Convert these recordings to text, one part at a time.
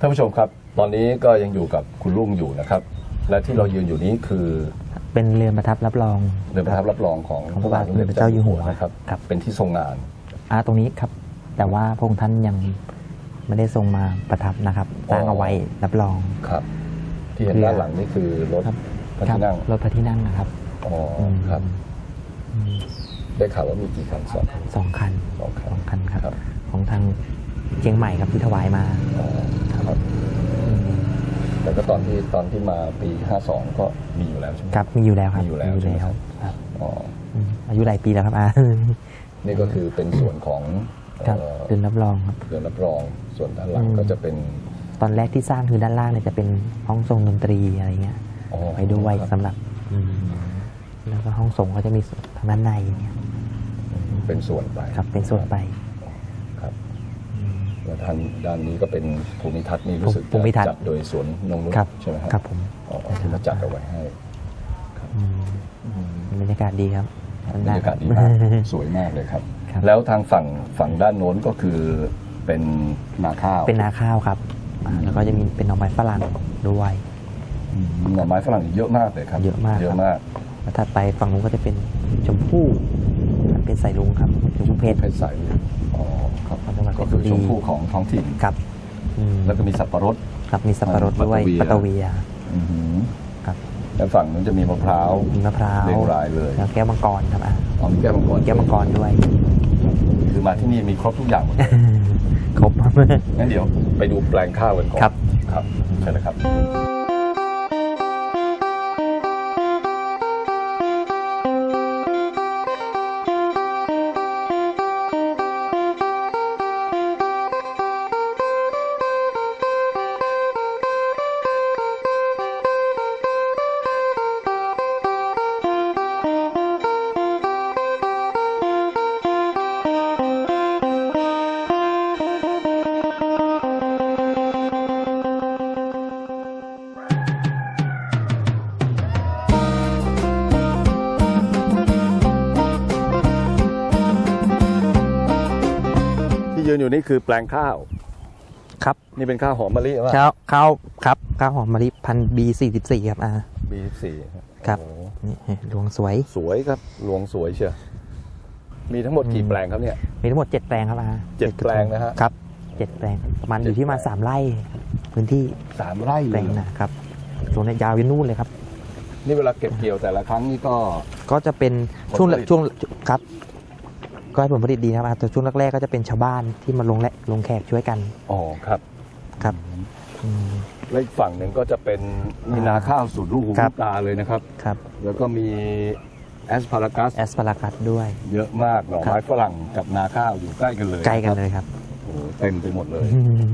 ท่านผู้ชมครับ ตอนนี้ก็ยังอยู่กับคุณลุงอยู่นะครับ และที่เรายืนอยู่นี้คือเป็นเรือนประทับรับรองเรือนประทับรับรองของของพระบาทสมเด็จพระเจ้าอยู่หัวนะครับ ครับ เป็นที่ทรงงานอ่าตรงนี้ครับ แต่ว่าพระองค์ท่านยังไม่ได้ทรงมาประทับนะครับสร้างเอาไว้รับรองครับ ที่เห็นเรือด้านหลังนี่คือรถครับพระที่นั่งรถพระที่นั่งนะครับอ๋อมครับอืมได้ข่าวว่ามีกี่คันสองสองคันสองคัสนองคันครับครับ ของทางเชียงใหม่ครับที่ถวายมาอ๋อ ครับอืมแต่ก็ตอนที่ตอนที่มาปี52ก็มีอยู่แล้วใช่ไหมครับ มีอยู่แล้วครับมีอยู่แล้วใช่ไหมครับครับอ๋ออืมอายุหลายปีแล้วครับอา นี่ก็คือเป็นส่วนของครับเอ่อเรือนรับรองครับเรือนรับรองส่วนด้านหลังอืม ก็จะเป็น ตอนแรกที่สร้างคือด้านล่างเนี่ยจะเป็นห้องทรงดนตรีอะไรเงี้ยอ๋อไว้ด้วยครับ สำหรับอืมแล้วก็ห้องส่งก็จะมีทางด้านในเนี่ยเป็นส่วนไปครับเป็นส่วนไปครับอืม แล้วทางด้านนี้ก็เป็นภูมิทัศน์นี่รู้สึกภูมิทัศน์ จัดโดยสวนนงนุชครับใช่ไหมครับครับผมอ๋อที่มาจัดเอาไว้ให้อืมบรรยากาศดีครับบรรยากาศดีมากสวยมากเลยครับครับแล้วทางฝั่งฝั่งด้านโน้นก็คือเป็นนาข้าว เป็นนาข้าวครับอ่าแล้วก็จะมีเป็นหน่อไม้ฝรั่งด้วยอืมหน่อไม้ฝรั่งเยอะมากเลยครับ เยอะมากเยครัอะบมากแล้วถัดไปฝั่งนู้นก็จะเป็นชมพู่เป็นสายลุงครับชมพู่เพชรเพชรใสอ๋อครับของจังหวัด ก็คือเพชรบุรีชมพู่ของท้องถิ่นครับอืมแล้วก็มีสับปะรดครับมีสับปะรดด้วยปัปัตตตตเวีเวียยอือหือครับแล้วฝั่งนู้นจะมีมะพร้าวมีมะพร้าวเรียงรายเลยแล้วแก้วมังกรครับอะอ๋อมีแก้วมังกรแก้วมังกรด้วย คือมาที่นี่มีครบทุกอย่างหมดเลยครบงั้นเดี๋ยวไปดูแปลงข้าวกันก่อนครับครับใช่เลยครับ ยืนอยู่นี่คือแปลงข้าว ครับ นี่เป็นข้าวหอมมะลิว่าข้าวข้าวครับข้าวหอมมะลิพันบีสี่สิบสี่ครับอ่าบีสี่ครับนี่ดวงสวยสวยครับหลวงสวยเชียวมีทั้งหมดกี่แปลงครับเนี่ย มีทั้งหมดเจ็ดแปลงครับอาเจ็ดแปลงนะฮะครับเจ็ดแปลงประมาณอเจ็ดยู่ที่ประมาณแปลงสามไร่ พื้นที่สามไร่แปเลลยงนะครับตรงนี้ยาวยันนู่นเลยครับ นี่เวลาเก็บเกี่ยวแต่ละครั้งนี่ก็ก็จะเป็นผลช่วงผลิตช่วงครับ ก็ให้ผลผลิตดีนะครับแต่ช่วงแรกๆก็จะเป็นชาวบ้านที่มาลงแลลงแขกช่วยกันอ๋อครับ ครับอืม และอีกฝั่งหนึ่งก็จะเป็นมีนาข้าวสุดลูกหูครับลูกตาเลยนะครับ ครับแล้วก็มีแอสพารากัสแอสพารากัสด้วย เยอะมากหน่อครัไม้บฝรั่งกับนาข้าวอยู่ใกล้กันเลยใกล้กันเลยครับโอ้โหเต็มไปหมดเลยอืม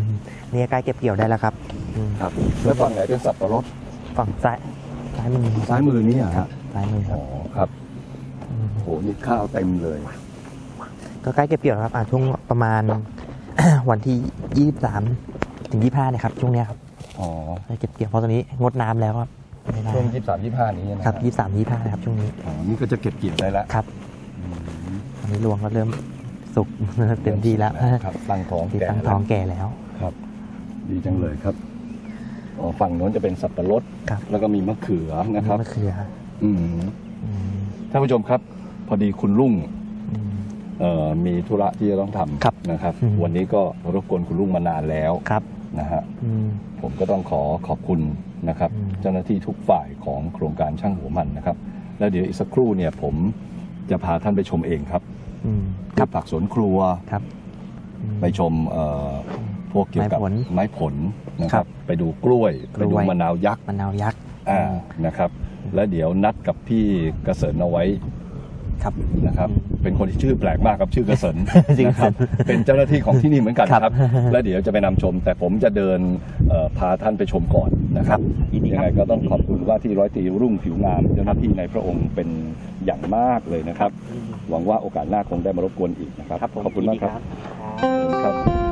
นี่ใกล้เก็บเกี่ยวได้แล้วครับอืมครับแล้วฝั่งไหนเป็นสับปะรดฝั่งซ้ายซ้ายมือซ้ายมือนี่อะครับซ้ายมือคอ๋รัอบครับมโอ้โหนี่ข้าวเต็มเลย ก็ใกล้เก็บเกี่ยวแล้วครับอ่าช่วงประมาณ วันที่ยี่สามถึงยี่ห้าเนี่ยครับช่วงเนี้ยครับอ๋อใกล้เก็บเกี่ยวเพราะตอนนี้งดน้ำแล้วครับไม่ได้ช่วงยี่สามยี่ห้านี้นะครับยี่สามยี่ห้านะครับช่วงนี้อ๋อนี่ก็จะเก็บเกี่ยวได้แล้วครับอืมตอนนี้รวงก็เริ่มสุก เต็มที่แล้วครับตั้งท้องที่แก่ตั้งแล้วท้องแก่แล้ว ครับ ดีจังเลยครับอ๋อฝั่งโน้นจะเป็นสับปะรดครับ แล้วก็มีมะเขือนะครับ มะเขืออืม อืมท่านผู้ชมครับ พอดีคุณลุงอืม เอ่อมีธุระที่จะต้องทครับำนะครับ อืม วันนี้ก็รบกวนคุณลุงมานานแล้วครับนะฮะอืม ผมก็ต้องขอขอบคุณนะครับ อืม เจ้าหน้าที่ทุกฝ่ายของโครงการช่างหัวมันนะครับ แล้วเดี๋ยวอีกสักครู่เนี่ยผมจะพาท่านไปชมเองครับอืมคพืรับชผักสวนครัว ครับอืมไปชมเอ่อพวกเกี่ยวกับไม้ผลไม้ผลนะคครัรับบไปดูกล้วย กล้วย ไปดูมะนาวยักษ์มะนาวยักษ์ อ่านะครับ แล้วเดี๋ยวนัดกับพี่กระเสริญเอาไว้ ครับนะครับ เป็นคนที่ชื่อแปลกมากครับชื่อกระเสริญจริงนะครับเป็นเจ้าหน้าที่ของที่นี่เหมือนกันครับครับแล้วเดี๋ยวจะไปนำชม แต่ผมจะเดินเอ่อพาท่านไปชมก่อนนะครับยินดีครับยังไงก็ต้องขอบคุณว่าที่ร้อยตรีรุ่งผิวงามเจ้าหน้าที่ในพระองค์เป็นอย่างมากเลยนะครับ หวังว่าโอกาสหน้าคงได้มารบกวนอีกนะครับขอบคุณมากครับขอบคุณครับ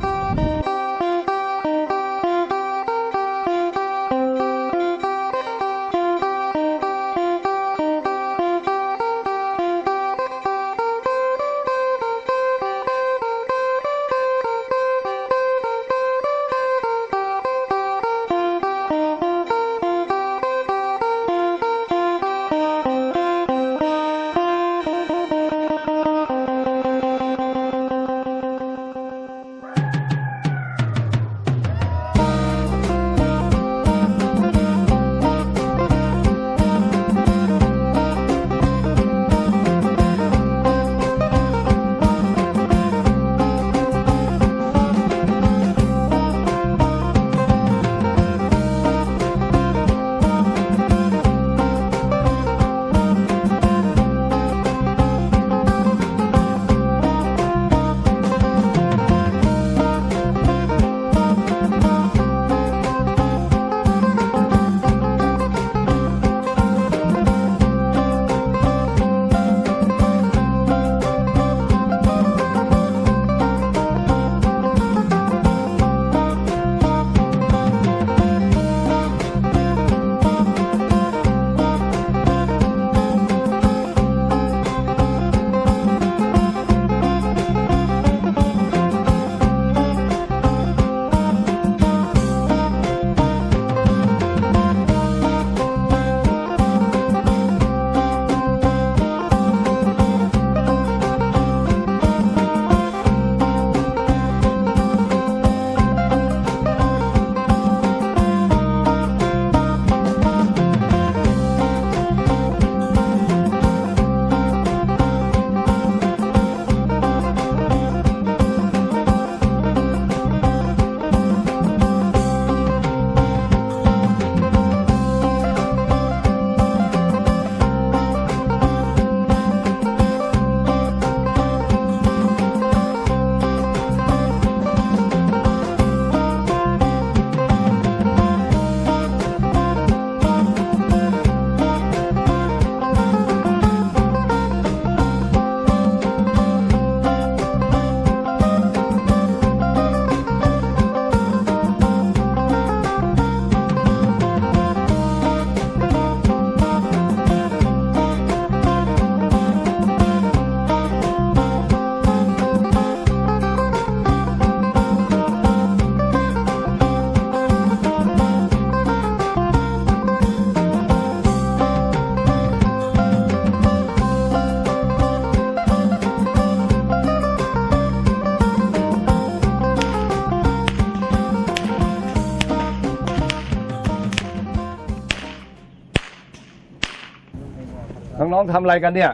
องๆทำอะไรกันเนี่ย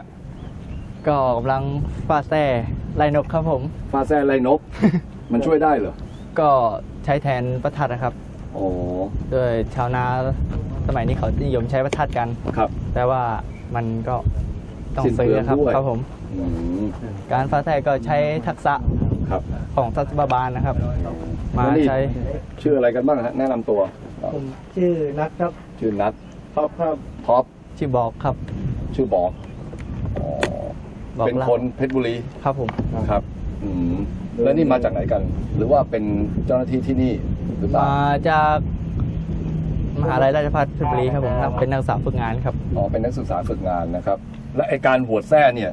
ก็กำลังฟาดแซ่ไล่นกครับผม ฟาแซ่ไรนก มันช่วยได้เหรอก็ใช้แทนประทัดนะครับ อ๋อโดยชาวนาสมัยนี้เขานิยมใช้ประทัดกัน ครับ แต่ว่ามันก็ต้องสิ้นเปลืซื้อองนะครับด้วย ครับผม อืมการฟาดแซ่ก็ใช้ทักษะครับของทัศบาบาลนะครับ มาแล้วนี่ใช้ ชื่ออะไรกันบ้างฮะแนะนำตัว ผมชื่อนัทครับชื่อนัทท็อปครับท็อป ชื่อบอกครับ ชื่อบอกอ๋อบอกเป็นลาคนเพชรบุรีครับผมครับอืมแล้วนี่มาจากไหนกัน หรือว่าเป็นเจ้าหน้าที่ที่นี่หรือเปล่ามาจากมหาลัยราชภัฏเพชรบุรีครับผมเป็นนักศึกษาฝึกงานครับอ๋อเป็นนักศึกษาฝึกงานนะครับ และไอการหัวดแส้เนี่ย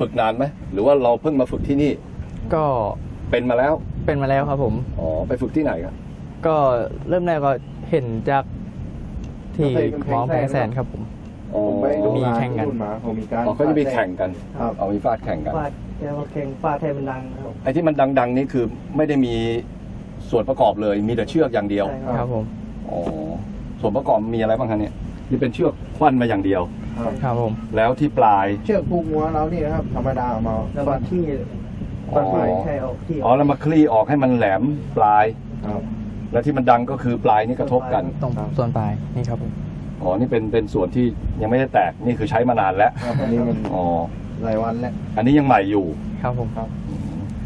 ฝึกนานไหมหรือว่าเราเพิ่งมาฝึกที่นี่ ก็เป็นมาแล้วเป็นมาแล้วครับผมอ๋อไปฝึกที่ไหนครับก็เริ่มแรกก็เห็นจากที่มองแพงแสนครับผมอ๋อ ผมไปดูมีงานแข่งกันที่นู่นมาผมมีการอ๋อเขาจะมีแข่งกันครับเอามีฟาดแข่งกัน ฟาดแกว่าแข่งฟาดแทนมันดังครับ ไอ้ที่มันดัง ๆ นี่คือไม่ได้มีส่วนประกอบเลย มีแต่เชือกอย่างเดียวครับผม อ๋อ ส่วนประกอบมีอะไรบ้างคะเนี่ย นี่เป็นเชือกควันมาอย่างเดียว ครับครับผม แล้วที่ปลาย เชือกผูกหัวเรานี่นะครับธรรมดาเอามาแล้วฟัก็นที่อ๋อฟันไฟใช่ออกที่อ๋อ แล้วมาคลี่ออกให้มันแหลมปลาย ครับ แล้วที่มันดังก็คือปลายนี่กระทบกัน ตรงส่วนปลายนี่ครับผม อ๋อ นี่เป็นเป็นส่วนที่ยังไม่ได้แตก นี่คือใช้มานานแล้ว ครับอันนี้มันอ๋อ หลายวันแล้วอันนี้ยังใหม่อยู่ ครับผมครับ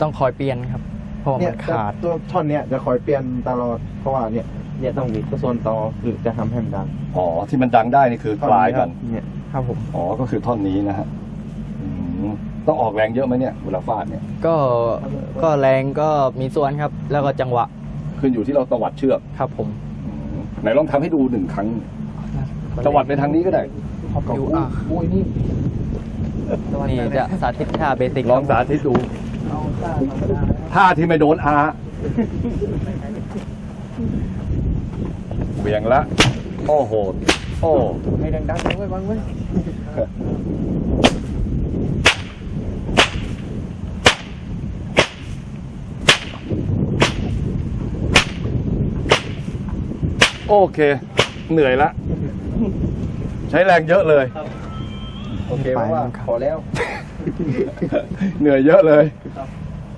ต้องคอยเปลี่ยนครับ เพราะว่าเนี่มัยนขาด ตัวท่อนเนี้ยจะคอยเปลี่ยนตลอดเพราะว่าเนี่ยเนี่ยต้องมีส่วนต่อคือจะทำให้มันดังอ๋อ ที่มันดังได้นี่คือปลายกันเนี่ยครับผม อ๋อ ก็คือท่อนนี้นะฮะอืมต้องออกแรงเยอะไหมเนี่ยเวลาฟาดเนี่ย ก็ก็แรงก็มีส่วนครับ แล้วก็จังหวะขึ้นอยู่ที่เราตวัดเชือกครับผมอืมไหนลองทำให้ดูหนึ่งครั้ง ตวัดไปทางนี้ก็ได้อยู่อะอุ้ยนี่นี่จะสาธิตท่าเบสิกลองสาธิตดูท่าที่ไม่โดนอาเบี่ยงละ โอ้โห โอ้ให้ดังๆไว้บ้างไว้โอเค เหนื่อยละ ใช้แรงเยอะเลย โอเคเพราะว่าพอแล้ว เหนื่อยเยอะเลย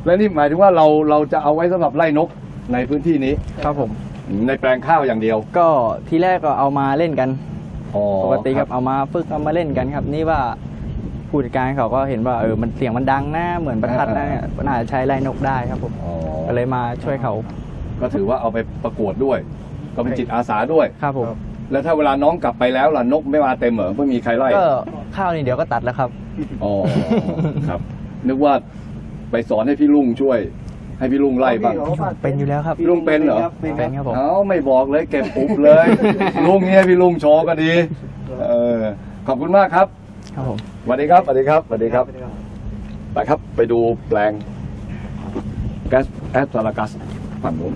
และนี่หมายถึงว่าเราเราจะเอาไว้สำหรับไล่นกในพื้นที่นี้ ครับผม ในแปลงข้าวอย่างเดียว ก็ทีแรกก็เอามาเล่นกันอ๋อปกติครับเอามาฝึกเอามาเล่นกันครับ นี่ว่าผู้จัดการเขาก็เห็นว่าเออมันเสียงมันดังนะเหมือนประทัดนะน่าจะใช้ไล่นกได้ครับผมอ๋อก็เลยมาช่วยเขา ก็ถือว่าเอาไปประกวดด้วย ก็เป็นจิตอาสาด้วยครับผม แล้วถ้าเวลาน้องกลับไปแล้วล่ะนกไม่มาเต็มเหรอไม่มีใครไล่ก็ข้าวนี่เดี๋ยวก็ตัดแล้วครับ อ๋อครับ นึกว่าไปสอนให้พี่ลุงช่วย ให้พี่ลุงไล่บ้างเป็นอยู่แล้วครับพี่ลุงเป็นเหรอเป็นครับผมเอาไม่บอกเลยเก็บปุ๊บเลย ลุงเนี่ยพี่ลุงโชว์ก็ดี เออขอบคุณมากครับ ครับผมสวัสดีครับสวัสดีครับสวัสดีครับไปครับไปดูแปลงแก๊สแอสตาลากัสฝั่งนู้น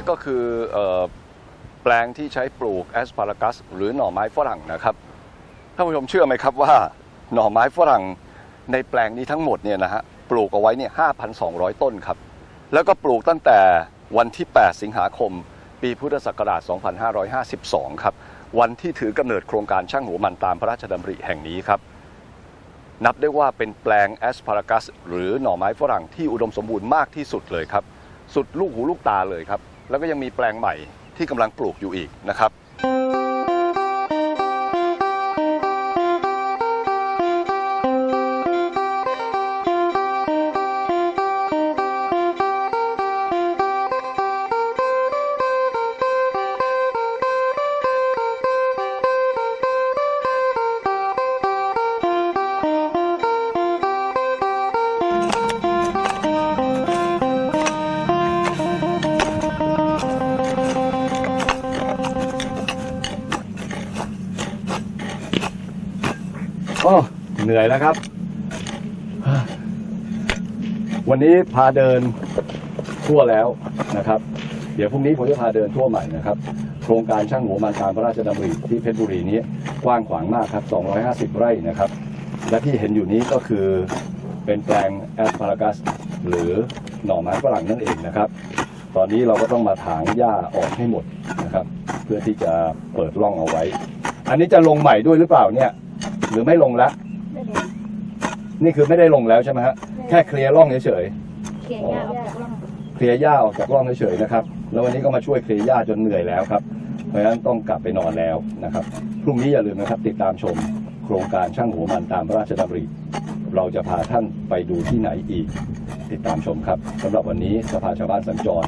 นี้ก็คืออแปลงที่ใช้ปลูกแอสพารากัสหรือหน่อไม้ฝรั่งนะครับท่านผู้ชมเชื่อไหมครับว่าหน่อไม้ฝรั่งในแปลงนี้ทั้งหมดเนี่ยนะฮะปลูกเอาไว้เนี่ย5,200 ต้นครับ แล้วก็ปลูกตั้งแต่วันที่ 8 สิงหาคม ปีพุทธศักราช 2552 ครับ วันที่ถือกำเนิดโครงการช่างหัวมันตามพระราชดำริแห่งนี้ครับ นับได้ว่าเป็นแปลงแอสพารากัสหรือหน่อไม้ฝรั่งที่อุดมสมบูรณ์มากที่สุดเลยครับ สุดลูกหูลูกตาเลยครับ แล้วก็ยังมีแปลงใหม่ที่กำลังปลูกอยู่อีกนะครับ โอ้เหนื่อยแล้วครับ วันนี้พาเดินทั่วแล้วนะครับ เดี๋ยวพรุ่งนี้ผมจะพาเดินทั่วใหม่นะครับ โครงการช่างหัวมันตามพระราชดำริที่เพชรบุรีนี้กว้างขวางมากครับ 250 ไร่นะครับ และที่เห็นอยู่นี้ก็คือเป็นแปลงแอสพารากัสหรือหน่อไม้ฝรั่งนั่นเองนะครับ ตอนนี้เราก็ต้องมาถางหญ้าออกให้หมดนะครับ เพื่อที่จะเปิดร่องเอาไว้ อันนี้จะลงใหม่ด้วยหรือเปล่าเนี่ย หรือไม่ลงแล้วนี่คือไม่ได้ลงแล้วใช่ไหมฮะแค่เคลียร์ร่องเฉยเขียนยาออกจากร่องๆเคลียร์หญ้าออกจากร่องเฉยๆนะครับ แล้ววันนี้ก็มาช่วยเคลียร์หญ้าจนเหนื่อยแล้วครับ เพราะฉะนั้นต้องกลับไปนอนแล้วนะครับพรุ่งนี้อย่าลืมนะครับ ติดตามชม โครงการช่างหัวมันตามพระราชดำริ เราจะพาท่านไปดูที่ไหนอีก ติดตามชมครับสำหรับวันนี้สภาชาวบ้านสัญจร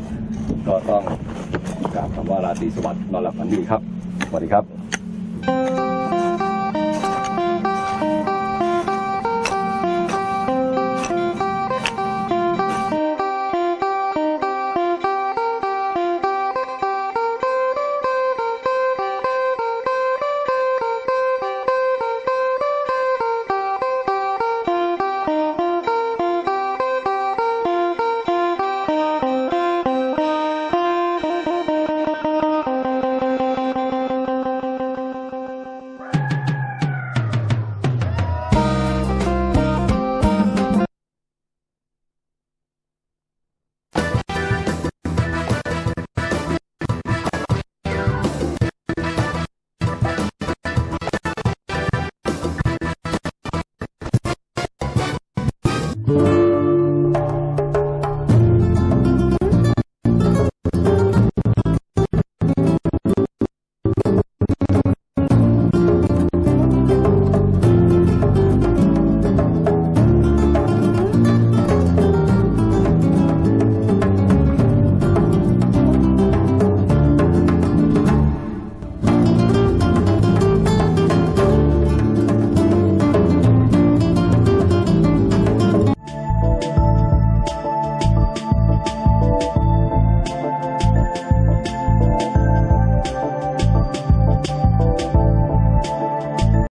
ก็ต้องกราบคำว่าราตรีสวัสดิ์นอนหลับฝันดีครับสวัสดีครับ